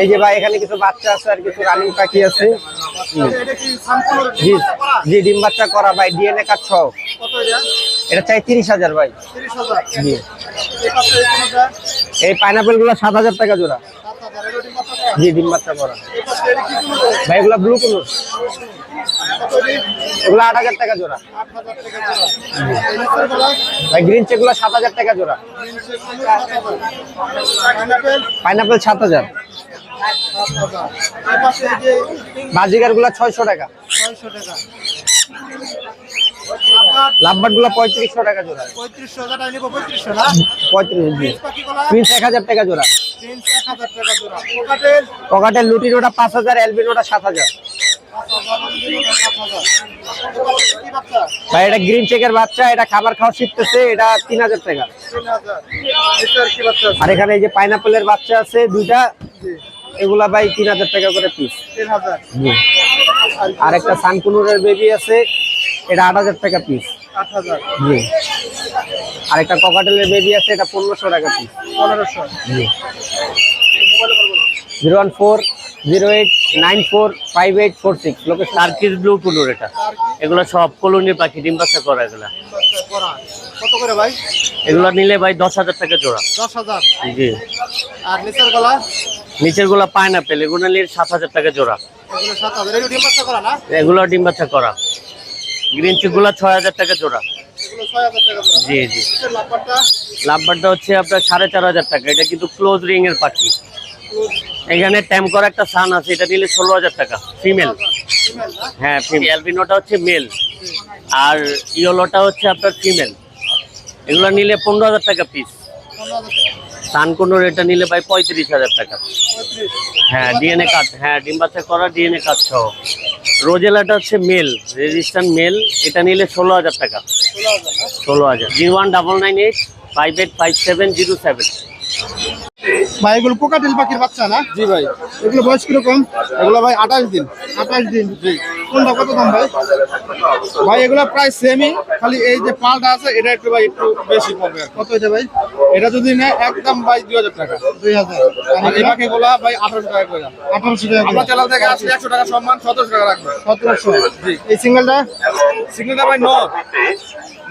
এই যে ভাই এখানে কিছু বাচ্চা আছে আর কিছু রানিং পাখি আছে হুম। এটা কি সম্পূর্ণ জি ডিম বাচ্চা করা? জি ডিম বাচ্চা করা ভাই ডিএনএ সহ কত এটা এটা চাই তিরিশ হাজার ভাই জি এই পাশে এই কোনটা? এই পাইনাপেলগুলো সাত হাজার টাকা জোড়া? জি ডিম বাচ্চা করা ভাই এগুলো ব্লু কুলুর কত এগুলো আট হাজার টাকা জোড়া ভাই গ্রিন চেকগুলো সাত হাজার টাকা জোড়া পাইনাপেল সাত হাজার বাজিগারগুলো ছয়শো টাকা। ছয়শো টাকা লাভবাটগুলো পঁয়ত্রিশশো টাকা জোড়া। পঁয়ত্রিশশো পঁয়ত্রিশশো না পঁয়ত্রিশ প্রিন্স এক হাজার টাকা জোড়া। পকেটের লুটিন ওটা পাঁচ হাজার এলবিন ওটা সাত হাজার। ভাই এটা গ্রিন চেকের বাচ্চা এটা খাবার খাওয়া শিখতেছে এটা তিন হাজার টাকা? আর এখানে এই যে পাইনাপেলের বাচ্চা আছে দুইটা। এগুলা ভাই তিন হাজার টাকা করে পিস তিন হাজার। জি। আর একটা সানকুনুরের বেবি আছে এটা আট হাজার টাকা পিস আট হাজার। জি। আর একটা ককাটেলের বেবি আছে এটা পনেরোশো টাকা পিস পনেরোশো। জি। Zero one four zero eight nine four five eight four six. Location Turkish blue colour এটা। এগুলো সব কলোনি পাখি ডিম বাচ্চা করা এগুলা। কত করে ভাই? এগুলো নিলে ভাই দশ হাজার টাকা জোড়া। দশ হাজার। জি। আর নিচের গলা? নিচেরগুলা পাইনাপেল এগুলো নিলে সাত হাজার টাকা জোড়া। এগুলো ডিম বাচ্চা করা গ্রিন চিকগুলা ছয় হাজার টাকা জোড়া। জি জি। লাভবারটা হচ্ছে আপনার সাড়ে চার হাজার টাকা। এটা কিন্তু ক্লোজ রিং এর পাখি। এখানে ট্যাম করা একটা সান আছে এটা নিলে ষোলো হাজার টাকা। ফিমেল হ্যাঁ অ্যালবিনোটা হচ্ছে মেল আর ইয়োলোটা হচ্ছে আপনার ফিমেল এগুলো নিলে পনেরো হাজার টাকা পিস সানকোনোর এটা নিলে ভাই পঁয়ত্রিশ হাজার টাকা। হ্যাঁ ডিএনএ কার্ড হ্যাঁ ডিম বাচ্চা করা ডিএনএ কার্ড সহ। রোজেলাটা হচ্ছে মেল রেজিস্টার মেল এটা নিলে ষোলো হাজার টাকা। ষোলো হাজার না? ষোলো হাজার। Zero one double nine eight five eight five seven zero seven. ভাই এগুলো পোকাটেল পাখির বাচ্চা না? জি ভাই। এগুলো বয়স কীরকম? এগুলো ভাই আঠাশ দিন। আঠাশ দিন। জি। কোনটা কত দাম ভাই? ভাই এগুলো প্রায় সেমই খালি এই যে পালটা আছে এটা একটু ভাই একটু বেশি পড়বে। কত এটা ভাই? এটা যদি নেয় একদম ভাই দুই হাজার টাকা। দুই হাজার। আর এই পাখিগুলা ভাই আঠারোশো টাকা করে আঠারোশো টাকা আমরা চ্যানেল থেকে আসলে একশো টাকা সম্মান সতেরোশো টাকা রাখব। সতেরোশো। জি। এই সিঙ্গেলটা সিগনেটা ভাই নট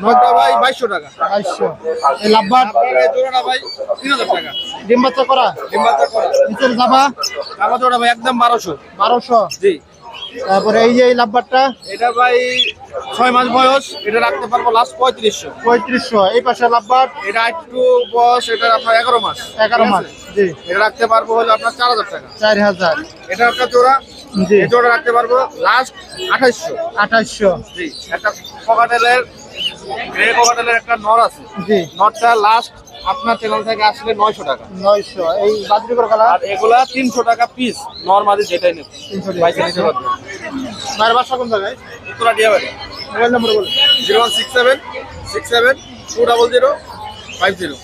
নটটা ভাই বাইশশো টাকা। বাইশশো। এই লাভবার জোড়াটা ভাই তিন হাজার টাকা। ডিম বাচ্চা করা? ডিম্বাচ্চা করা। নিচের জামা? জোড়া ভাই একদম বারোশো। বারোশো। জি। তারপরে এই যে এই লাভবারটা এটা ভাই ছয় মাস বয়স এটা রাখতে পারব লাস্ট পঁয়ত্রিশশো। পঁয়ত্রিশশো। এই পাশে লাভবার এটা একটু বয়স এটা আপনার এগারো মাস। এগারো মাস জি। এটা রাখতে পারব হলো আপনার চার হাজার টাকা। চার হাজার। এটা একটা জোড়া জি। জোড়া রাখতে পারব লাস্ট আঠাইশশো। আঠাশশো জি একটা ককাটেলের গ্রে ককাটেলের একটা নর আছে। জি। নটটা লাস্ট আপনার চ্যানেল থেকে আসলে নয়শো টাকা। নয়শো। এই বাজরিকর কালার? আর এগুলা তিনশো টাকা পিস নর্মালি যেটাই নেব। তিনশো পারবে। মায়ের বাসা কোন জায়গায়? উত্তরা দিয়ে মোবাইল নম্বর বলুন। Zero one six seven six seven two double zero five zero.